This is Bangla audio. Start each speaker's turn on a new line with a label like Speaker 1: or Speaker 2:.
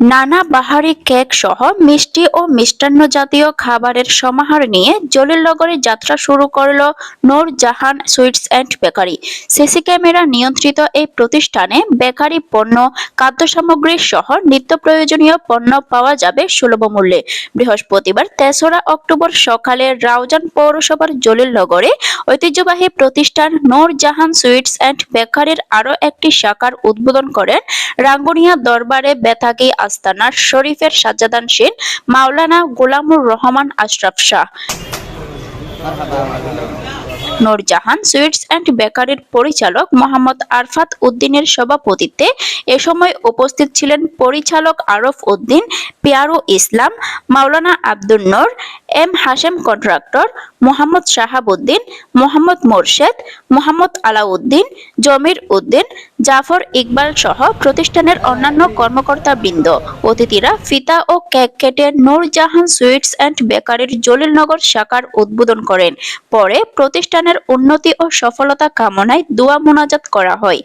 Speaker 1: নানা বাহারি কেক সহ মিষ্টি ও মিষ্টান্ন জাতীয় খাবারের সমাহার নিয়ে জলিলনগরে যাত্রা শুরু করল Noor Jahan sweets and bakery. CC camera নিয়ন্ত্রিত এই প্রতিষ্ঠানে বেকারি পণ্য খাদ্য সামগ্রী সহ নিত্য প্রয়োজনীয় পণ্য পাওয়া যাবে সুলভ মূল্যে। বৃহস্পতিবার তেসরা অক্টোবর সকালে রাউজান পৌরসভার জলিলনগরে ঐতিহ্যবাহী প্রতিষ্ঠান নূর জাহান সুইটস অ্যান্ড বেকারির আরও একটি শাখার উদ্বোধন করেন রাঙ্গুনিয়া দরবারে বেতাগি আস্তানার শরীফের সাজ্জাদানশীন মাওলানা গোলামুর রহমান আশরাফ শাহ। নূরজাহান সুইটস অ্যান্ড বেকারির পরিচালক মোহাম্মদ আরফাত উদ্দিনের সভাপতিত্বে এ সময় উপস্থিত ছিলেন পরিচালক আরফ উদ্দিন, পিয়ারু ইসলাম, মাওলানা আব্দুল নূর এম হাশেম কন্ট্রাক্টর, মোহাম্মদ শাহাবুদ্দিন, মোহাম্মদ মোরশেদ, মোহাম্মদ আলাউদ্দিন, জমির উদ্দিন, জাফর ইকবাল সহ প্রতিষ্ঠানের অন্যান্য কর্মকর্তাবৃন্দ। অতিথিরা ফিতা ও কেক কেটে নূরজাহান সুইটস অ্যান্ড বেকারির জলিলনগর শাখার উদ্বোধন করেন। পরে প্রতিষ্ঠানের উন্নতি ও সফলতা কামনায় দোয়া মোনাজাত করা হয়।